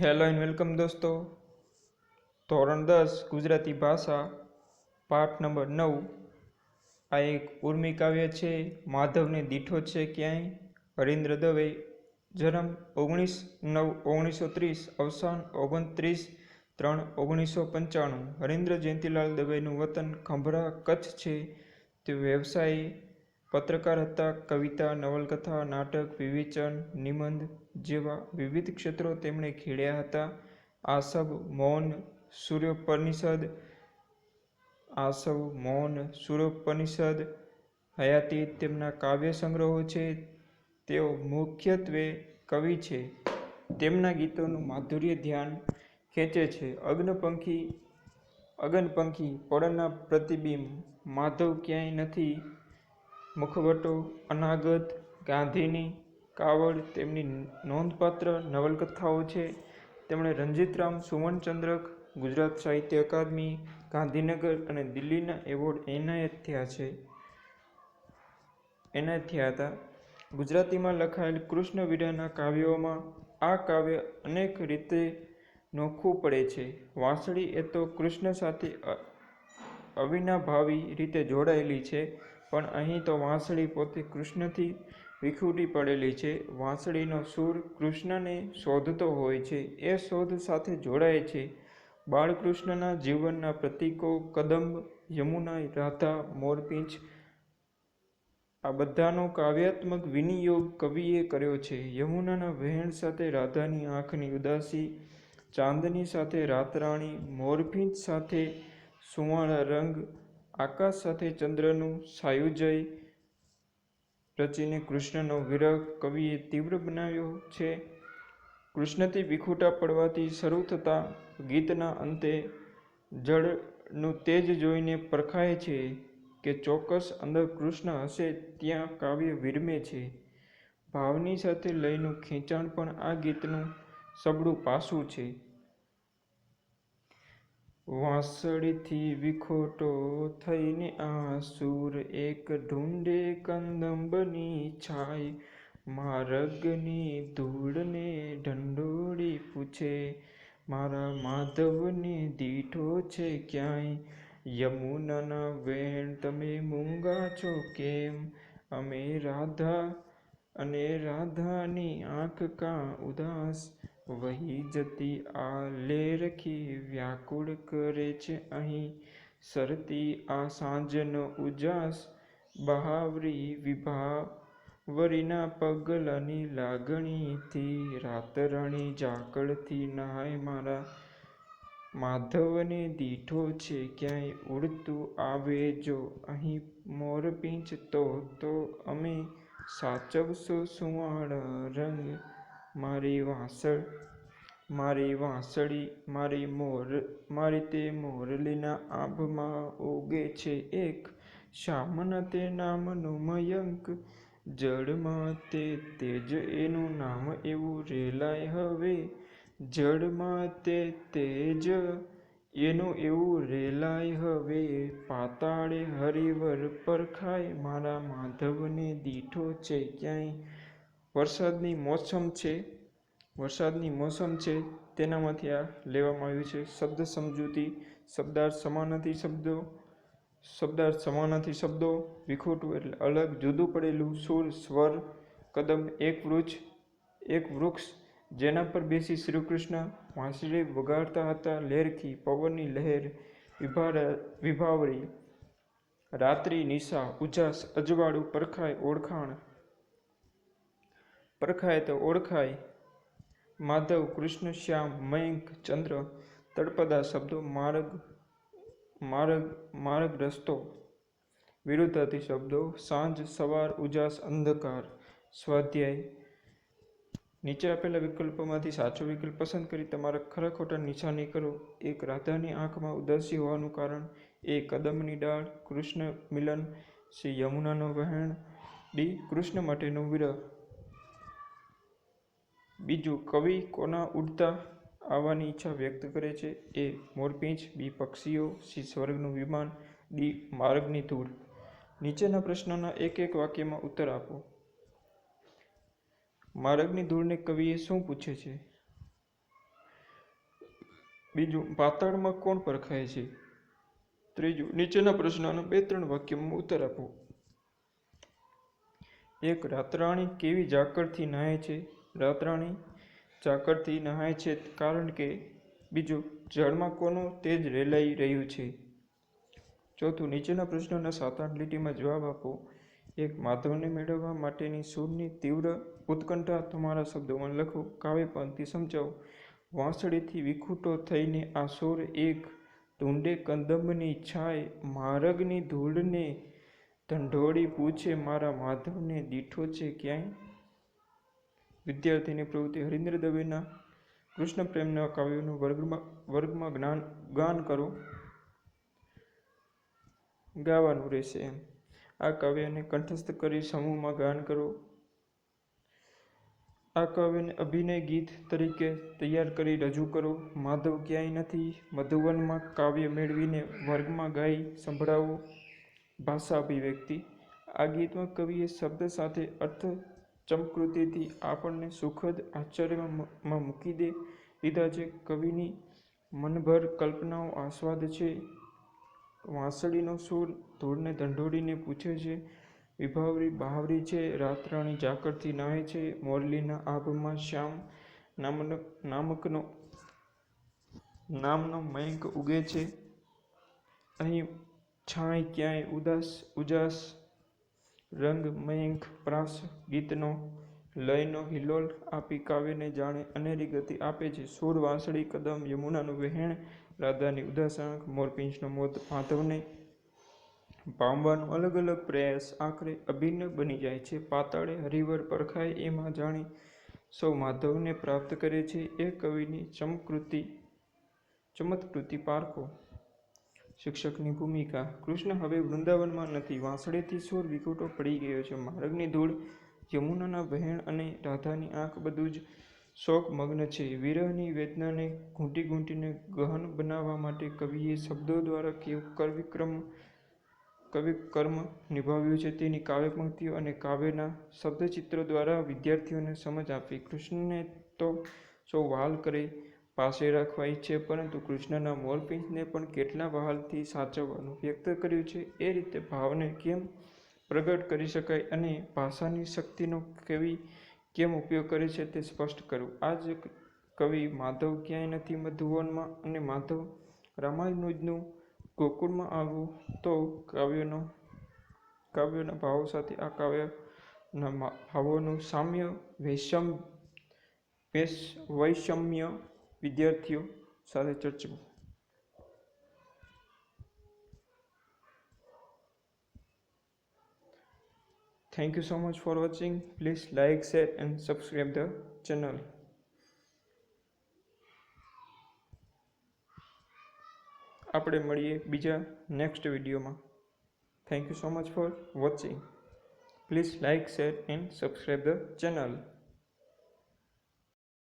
Hello and welcome દોસ્તો. ધોરણ દસ, ગુજરાતી ભાષા, પાઠ નંબર નવ. આ એક ઉર્મી કાવ્ય છે. માધવને દીઠો છે ક્યાંય? હરીન્દ્ર દવે. જન્મ ઓગણીસ, નવ, ઓગણીસો ત્રીસ, અવસાન ઓગણત્રીસ, ત્રણ, ઓગણીસો પંચાણું. હરીન્દ્ર જયંતિલાલ દવેનું વતન ખંભરા કચ્છ છે. તે વ્યવસાયી, પત્રકાર હતા, કવિતા, નવલકથા, નાટક, વિવેચન, નિબંધ જેવા વિવિધ ક્ષેત્રો તેમણે ખેડ્યા હતા. આસવ, મૌન, સૂર્યોપનિષદ. આસવ, મૌન, સૂર્યોપનિષદ. હયાતી તેમના કાવ્ય સંગ્રહો છે. તેઓ મુખ્યત્વે કવિ છે. તેમના ગીતોનું માધુર્ય ધ્યાન ખેંચે છે. અગ્નપંખી, અગનપંખી પડના પ્રતિબિંબ. માધવ ક્યાંય નથી. મુખવટો, અનાગત. ગાંધીની કાવડ, તેમની નોંધપાત્ર નવલકથાઓ છે. તેમણે રંજીતરામ સુવર્ણચંદ્રક ગુજરાત સાહિત્ય અકાદમી, ગાંધીનગર અને દિલ્હીના એવોર્ડ એનાયત થયા છે. એનાયત થયા હતા. ગુજરાતીમાં લખાયેલ કૃષ્ણ વીરાના કાવ્યોમાં આ કાવ્ય અનેક રીતે નોખું પડે છે. વાંસળી એ તો કૃષ્ણ સાથે અવિનાભાવી રીતે જોડાયેલી છે, પણ અહીં તો વાંસળી પોતે કૃષ્ણથી વિખૂટી પડેલી છે. વાંસળીનો સૂર કૃષ્ણને શોધતો હોય છે. એ શોધ સાથે જોડાય છે. બાળકૃષ્ણના જીવનના પ્રતીકો, કદંબ, યમુના, રાધા, મોરપીંચ, આ બધાનો કાવ્યાત્મક વિનિયોગ કવિએ કર્યો છે. યમુનાના વહેણ સાથે રાધાની આંખની ઉદાસી, ચાંદની સાથે રાતરાણી, મોરપીંચ સાથે સુવાળા રંગ, આકાશ સાથે ચંદ્રનું સાયુજ્ય રચીને કૃષ્ણનો વિરહ કવિએ તીવ્ર બનાવ્યો છે. કૃષ્ણથી વિખૂટા પડવાથી શરૂ થતા ગીતના અંતે જળનું તેજ જોઈને પરખાય છે કે ચોક્કસ અંદર કૃષ્ણ હશે ત્યાં કાવ્ય વિરમે છે. ભાવની સાથે લયનું ખેંચાણ પણ આ ગીતનું સબળું પાસું છે. વાંસળીથી વિખોટો થઈને આ સૂર એક ઢૂંઢે કંદંબની છાય. મારગની ધૂળને ઢંઢોળી પૂછે, મારા માધવને દીઠો છે ક્યાંય? યમુનાના વેણ તમે મૂંગા છો કેમ? અમે રાધા, અને રાધાની આંખ કાં ઉદાસ? વહી જતી આ લેરખી વ્યાકુળ કરે છે અહીં. સરતી આ સાંજનો ઉજાસ, બહાવરી વિભાવરીના પગલાની લાગણીથી રાતરાણી ઝાકળથી નહાય મારા. માધવને દીઠો છે ક્યાંય ઉડતું આવે જો અહીં મોરપીંછ તો તો અમે સાચવશો સુવાળા રંગ મારી વાંસળ, મારી વાંસળી, મારી મોર, મારી તે મોરલીના આભમાં ઉગે છે એક. શામના તે નામનો મયંક, જળમાં તે તેજ એનું નામ એવું રેલાય હવે. જળમાં તે તેજ એનું એવું રેલાય હવે. પાતાળે હરિવર પરખાય મારા માધવને દીઠો છે ક્યાંય વરસાદની મોસમ છે, વરસાદની મોસમ છે, તેનામાંથી આ લેવામાં આવ્યું છે. શબ્દ સમજૂતી, શબ્દાર્થ સમાનાર્થી શબ્દો, શબ્દાર્થ સમાનાર્થી શબ્દો, વિખોટું એટલે અલગ, જુદું પડેલું, સુર, સ્વર, કદમ, એક વૃક્ષ એક વૃક્ષ, જેના પર બેસી શ્રીકૃષ્ણ વાંસળી વગાડતા હતા. લહેરખી પવનની લહેર વિભાવરી. રાત્રિ નિશા, ઉજાસ, અજવાળું, પરખાય, ઓળખાણ પરખાય તો ઓળખાય માધવ કૃષ્ણ શ્યામ મયંક ચંદ્ર તળપદા શબ્દો માર્ગ માર્ગ માર્ગ રસ્તો વિરુદ્ધાર્થી શબ્દો સાંજ સવાર ઉજાસ અંધકાર સ્વાધ્યાય નીચે આપેલા વિકલ્પોમાંથી સાચો વિકલ્પ પસંદ કરી તમારા ખરા ખોટા નિશાની કરો. એક રાધાની આંખમાં ઉદાસી હોવાનું કારણ, એ કદમની ડાળ, કૃષ્ણ મિલન, શ્રી યમુનાનો વહેણ, ડી, કૃષ્ણ માટેનો વિરહ. બીજું કવિ કોના ઉડતા આવવાની ઈચ્છા વ્યક્ત કરે છે? એ મોરપીંછ બી પક્ષીઓ, સી સ્વર્ગનું વિમાન, ડી માર્ગની ધૂળ. નીચેના પ્રશ્નોના એક એક વાક્યમાં ઉત્તર આપો. માર્ગની ધૂળને કવિએ શું પૂછે છે? બીજું, પાતાળમાં કોણ પરખાય છે? ત્રીજું, નીચેના પ્રશ્નોના બે ત્રણ વાક્યમાં ઉત્તર આપો. એક, રાતરાણી કેવી ઝાકળથી નાહે છે? રાતરાણી ચાકરથી નહાય છે કારણ કે બીજું જળમાં કોનું તેજ રેલાઈ રહ્યું છે. ચોથું, નીચેના પ્રશ્નોના સાત આઠ લીટીમાં જવાબ આપો. એક, માધવને મેળવવા માટેની સૂરની તીવ્ર ઉત્કંઠા તમારા શબ્દોમાં લખો. કાવ્ય પંક્તિ સમજાવો. વાંસળીથી વિખૂટો થઈને આ સૂર એક ધૂંડે કંદમની છાય, મારગની ધૂળને ઢંઢોળી પૂછે, મારા માધવને દીઠો છે ક્યાંય? વિદ્યાર્થીની પ્રવૃત્તિ હરિન્દ્ર દવેના કૃષ્ણ પ્રેમના કાવ્યોનું વર્ગમાં વર્ગમાં જ્ઞાન ગાન કરો. ગાવાનું રહેશે એમ. આ કાવ્યને કંઠસ્થ કરી સમૂહમાં ગાન કરો. આ કાવ્યને અભિનય ગીત તરીકે તૈયાર કરી રજૂ કરો. માધવ ક્યાંય નથી, મધુવનમાં કાવ્ય મેળવીને વર્ગમાં ગાઈ સંભળાવો. ભાષા અભિવ્યક્તિ. આ ગીતમાં કવિએ શબ્દ સાથે અર્થ ચમકૃતિથી આપણને સુખદ આશ્ચર્યમાં મૂકી દે. દીધા છે. કવિની મનભર કલ્પનાઓ આસ્વાદ છે. વાંસળીનો સૂર ધૂળને ધંઢોળીને પૂછે છે. વિભાવરી બહાવરી છે. રાતરાણી ઝાકળથી નાહે છે. મોરલીના આભમાં શ્યામ નામનો, નામકનો, નામનો મયંક ઉગે છે. અહીં છાંય ક્યાંય ઉદાસ, ઉજાસ રંગ મયંક, પ્રાસ, ગીતનો લયનો હિલોલ આપી કાવ્યને જાણે અનેરી ગતિ આપે છે. સૂર, વાંસળી, કદમ, યમુનાનું વહેણ, રાધાની ઉદાસ મોરપિંચનો મોત માધવને પામવાનો અલગ અલગ પ્રયાસ આખરે અભિન્ન બની જાય છે. પાતાળે હરિવર પરખાય એમાં જાણે સૌ માધવને પ્રાપ્ત કરે છે. એ કવિની ચમકૃતિ, ચમત્કૃતિ પારખો શિક્ષકની ભૂમિકા. કૃષ્ણ હવે વૃંદાવનમાં નથી. વાંસળેથી સોર વિખૂટો પડી ગયો છે. માર્ગની ધૂળ, યમુનાના વહેણ અને રાધાની આંખ બધું જ શોકમગ્ન છે. વિરહની વેદનાને ઘૂંટી ઘૂંટીને ગહન બનાવવા માટે કવિએ શબ્દો દ્વારા કેવું કરવિક્રમ કવિ કર્મ નિભાવ્યું છે. તેની કાવ્ય પંક્તિઓ અને કાવ્યના શબ્દચિત્રો દ્વારા વિદ્યાર્થીઓને સમજ આપી. કૃષ્ણને તો સૌ વાલ કરે પાસે રાખવા ઈચ્છે પરંતુ કૃષ્ણના મોરપિંચને પણ કેટલા વહાલથી સાચવવાનું વ્યક્ત કર્યું છે, એ રીતે ભાવને કેમ પ્રગટ કરી શકાય અને ભાષાની શક્તિનો કેવી કેમ ઉપયોગ કરે છે તે સ્પષ્ટ કરવું આ જ કવિ માધવ ક્યાંય નથી મધુવનમાં અને માધવ રામાનુજનું ગોકુળમાં આવવું તો કાવ્યનો, કાવ્યના ભાવો સાથે આ કાવ્યના ભાવોનું સામ્ય વૈષમ વૈષમ્ય વિદ્યાર્થીઓ સાથે ચર્ચવું Thank you so much for watching. Please like, share and subscribe the channel. આપણે મળીએ બીજા નેક્સ્ટ વિડીયોમાં thank you so much for watching please like share and subscribe the channel